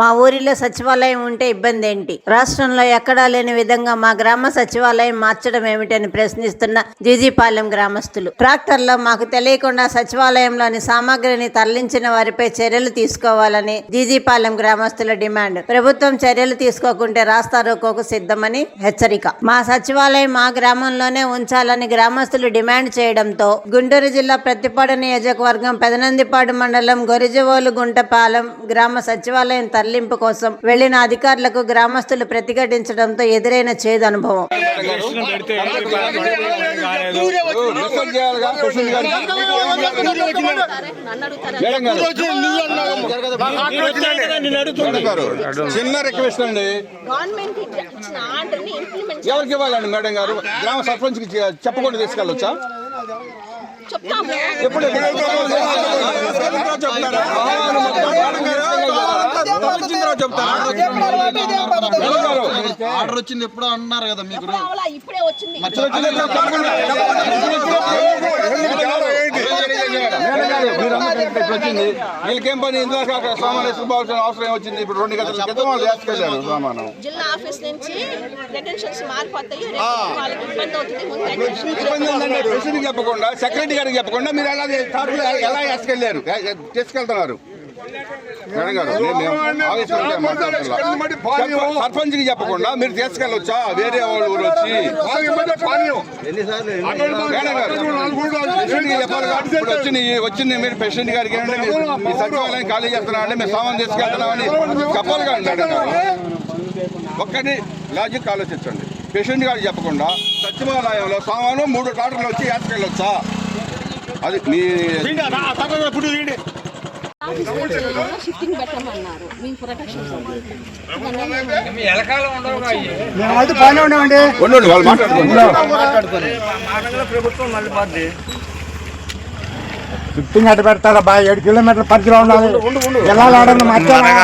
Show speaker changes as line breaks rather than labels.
మా ఊరిలో సచివాలయం ఉంటే ఇబ్బంది ఏంటి రాష్ట్రంలో ఎక్కడా లేని విధంగా మా గ్రామ సచివాలయం మార్చడం ఏమిటని ప్రశ్నిస్తున్న జీజీపాలెం గ్రామస్తులు. ట్రాక్టర్లో మాకు తెలియకుండా సచివాలయంలోని సామాగ్రిని తరలించిన వారిపై చర్యలు తీసుకోవాలని జీజీపాలెం గ్రామస్తుల డిమాండ్. ప్రభుత్వం చర్యలు తీసుకోకుంటే రాస్తా రోకోకు సిద్ధమని హెచ్చరిక. మా సచివాలయం మా గ్రామంలోనే ఉంచాలని గ్రామస్తులు డిమాండ్ చేయడంతో గుంటూరు జిల్లా ప్రతిపాడు నియోజకవర్గం పెదనందిపాడు మండలం గొరిజవోలు గుంటపాలెం గ్రామ సచివాలయం తరలింపు కోసం వెళ్ళిన అధికారులకు గ్రామస్తులు ప్రతిఘటించడంతో ఎదురైన చేదు అనుభవం
చిన్న రిక్వెస్ట్ అండి. ఎవరికి ఇవ్వాలండి మేడం గారు? గ్రామ సర్పంచ్కి చెప్పకుండా తీసుకెళ్ళొచ్చా?
చెప్తాము.
ఆర్డర్ వచ్చింది ఎప్పుడో అన్నారు కదా మీకు
ఇప్పుడే వచ్చింది
వచ్చింది వీళ్ళకేం పని ఇందాక సామాన్ వేసుకోవాల్సిన అవసరం వచ్చింది ఇప్పుడు రెండు గంటల క్రితం వాళ్ళు వేసుకెళ్ళారు సామాను
జిల్లా ఆఫీస్ నుంచి మారిపోతాయి ఇబ్బంది
ఏంటంటే ప్రెసిడెంట్ చెప్పకుండా సెక్రటరీ గారికి చెప్పకుండా మీరు ఎలా ఎలా వేసుకెళ్ళారు తీసుకెళ్తున్నారు గారు. చెప్ప- సర్పంచ్కి చెప్పకుండా మీరు తీసుకెళ్ళొచ్చా? వేరే వాళ్ళు ఊరు వచ్చి గారు వచ్చింది వచ్చింది మీరు ప్రెసిడెంట్ గారికి ఏంటంటే మీ- సచివాలయం ఖాళీ చేస్తున్నామంటే మీరు సామాన్ తీసుకెళ్తున్నామని చెప్పాలి కానీ గారు. ఒక్కటి లాజిక్ ఆలోచించండి. పేషెంట్ గారికి చెప్పకుండా సచివాలయంలో సామాను మూడు టాటర్లు వచ్చి వేసుకెళ్ళొచ్చా? అది మీ
షిఫ్టింగ్ పెట్టమన్నారు. మీ ప్రొటెక్షన్
అయితే బాగానే ఉన్నామండి.
ఉండండి వాళ్ళు మాట్లాడుకోండి.
ఫిఫ్టీన్ అటు పెడతారా బాగా ఏడు కిలోమీటర్ల పరిధిలో ఉండాలి ఎలా ఆడాలి మధ్యాహ్నం